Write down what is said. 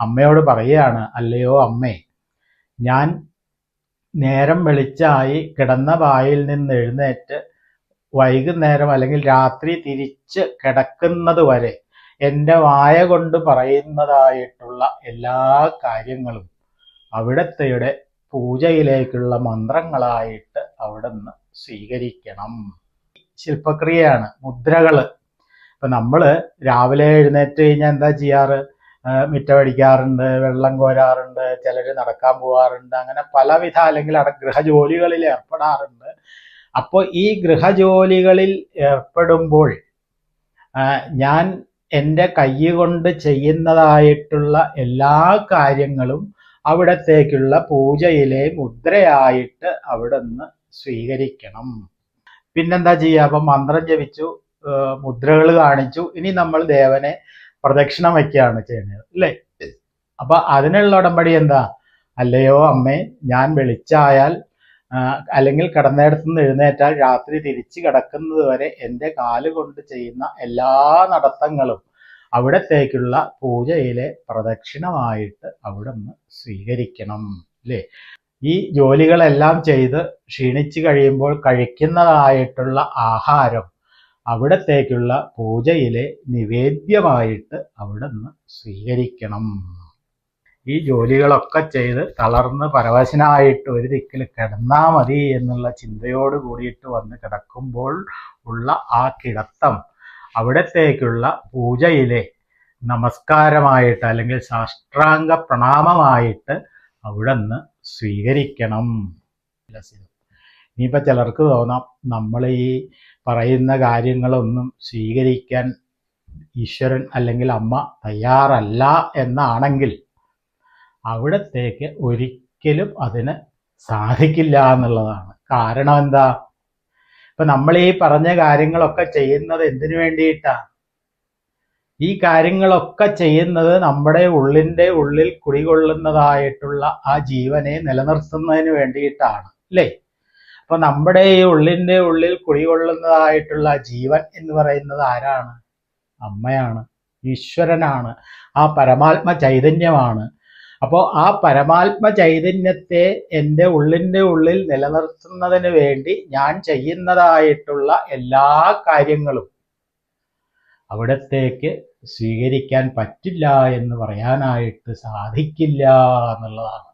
അമ്മയോട് പറയുകയാണ് അല്ലയോ അമ്മേ ഞാൻ നേരം വെളിച്ചായി കിടന്ന വായിൽ നിന്ന് എഴുന്നേറ്റ് വൈകുന്നേരം അല്ലെങ്കിൽ രാത്രി തിരിച്ച് കിടക്കുന്നത് വരെ എന്റെ വായ കൊണ്ട് പറയുന്നതായിട്ടുള്ള എല്ലാ കാര്യങ്ങളും അവിടത്തെയുടെ പൂജയിലേക്കുള്ള മന്ത്രങ്ങളായിട്ട് അവിടുന്ന് സ്വീകരിക്കണം. ശില്പക്രിയയാണ് മുദ്രകൾ. ഇപ്പൊ നമ്മൾ രാവിലെ എഴുന്നേറ്റ് കഴിഞ്ഞാൽ എന്താ ചെയ്യാറ്? മിറ്റമടിക്കാറുണ്ട് വെള്ളം കോരാറുണ്ട് ചിലർ നടക്കാൻ പോകാറുണ്ട് അങ്ങനെ പലവിധ അല്ലെങ്കിൽ അട ഗൃഹജോലികളിൽ ഏർപ്പെടാറുണ്ട്. അപ്പോൾ ഈ ഗൃഹജോലികളിൽ ഏർപ്പെടുമ്പോൾ ഞാൻ എന്റെ കൈ കൊണ്ട് ചെയ്യുന്നതായിട്ടുള്ള എല്ലാ കാര്യങ്ങളും അവിടത്തേക്കുള്ള പൂജയിലെ മുദ്രയായിട്ട് അവിടുന്ന് സ്വീകരിക്കണം. പിന്നെന്താ ചെയ്യുക? അപ്പം മന്ത്രം ജപിച്ചു മുദ്രകൾ കാണിച്ചു. ഇനി നമ്മൾ ദേവനെ പ്രദക്ഷിണം വയ്ക്കുകയാണ് ചെയ്യുന്നത് അല്ലേ? അപ്പൊ അതിനുള്ള ഉടമ്പടി എന്താ? അല്ലയോ അമ്മേ ഞാൻ വെളിച്ചായാൽ അല്ലെങ്കിൽ കിടന്നിടത്തു നിന്ന് എഴുന്നേറ്റാൽ രാത്രി തിരിച്ചു കിടക്കുന്നത് വരെ എന്റെ കാൽ കൊണ്ട് ചെയ്യുന്ന എല്ലാ നടത്തങ്ങളും അവിടത്തേക്കുള്ള പൂജയിലെ പ്രദക്ഷിണമായിട്ട് അവിടെ നിന്ന് സ്വീകരിക്കണം അല്ലേ? ഈ ജോലികളെല്ലാം ചെയ്ത് ക്ഷീണിച്ചു കഴിയുമ്പോൾ കഴിക്കുന്നതായിട്ടുള്ള ആഹാരം അവിടത്തേക്കുള്ള പൂജയിലെ നിവേദ്യമായിട്ട് അവിടെ നിന്ന് സ്വീകരിക്കണം. ഈ ജോലികളൊക്കെ ചെയ്ത് തളർന്ന് പരവശനായിട്ട് ഒരു ദിക്കിൽ കിടന്നാ മതി എന്നുള്ള ചിന്തയോട് കൂടിയിട്ട് വന്ന് കിടക്കുമ്പോൾ ഉള്ള ആ കിടത്തം അവിടത്തേക്കുള്ള പൂജയിലെ നമസ്കാരമായിട്ട് അല്ലെങ്കിൽ സാഷ്ടാംഗ പ്രണാമമായിട്ട് അവിടെ നിന്ന് സ്വീകരിക്കണം. ഇനിയിപ്പോൾ ചിലർക്ക് തോന്നാം നമ്മൾ ഈ പറയുന്ന കാര്യങ്ങളൊന്നും സ്വീകരിക്കാൻ ഈശ്വരൻ അല്ലെങ്കിൽ അമ്മ തയ്യാറല്ല എന്നാണെങ്കിൽ അവിടത്തേക്ക് ഒരിക്കലും അതിന് സാധിക്കില്ല എന്നുള്ളതാണ്. കാരണം എന്താ? ഇപ്പൊ നമ്മൾ ഈ പറഞ്ഞ കാര്യങ്ങളൊക്കെ ചെയ്യുന്നത് എന്തിനു വേണ്ടിയിട്ടാ? ഈ കാര്യങ്ങളൊക്കെ ചെയ്യുന്നത് നമ്മുടെ ഉള്ളിന്റെ ഉള്ളിൽ കുടികൊള്ളുന്നതായിട്ടുള്ള ആ ജീവനെ നിലനിർത്തുന്നതിന് വേണ്ടിയിട്ടാണ്. അല്ലേ? അപ്പൊ നമ്മുടെ ഈ ഉള്ളിന്റെ ഉള്ളിൽ കുടികൊള്ളുന്നതായിട്ടുള്ള ജീവൻ എന്ന് പറയുന്നത് ആരാണ്? അമ്മയാണ്. ഈശ്വരനാണ്. ആ പരമാത്മ ചൈതന്യമാണ്. അപ്പോൾ ആ പരമാത്മ ചൈതന്യത്തെ എന്റെ ഉള്ളിന്റെ ഉള്ളിൽ നിലനിർത്തുന്നതിന് വേണ്ടി ഞാൻ ചെയ്യുന്നതായിട്ടുള്ള എല്ലാ കാര്യങ്ങളും അവിടത്തേക്ക് സ്വീകരിക്കാൻ പറ്റില്ല എന്ന് പറയാനായിട്ട് സാധിക്കില്ല എന്നുള്ളതാണ്.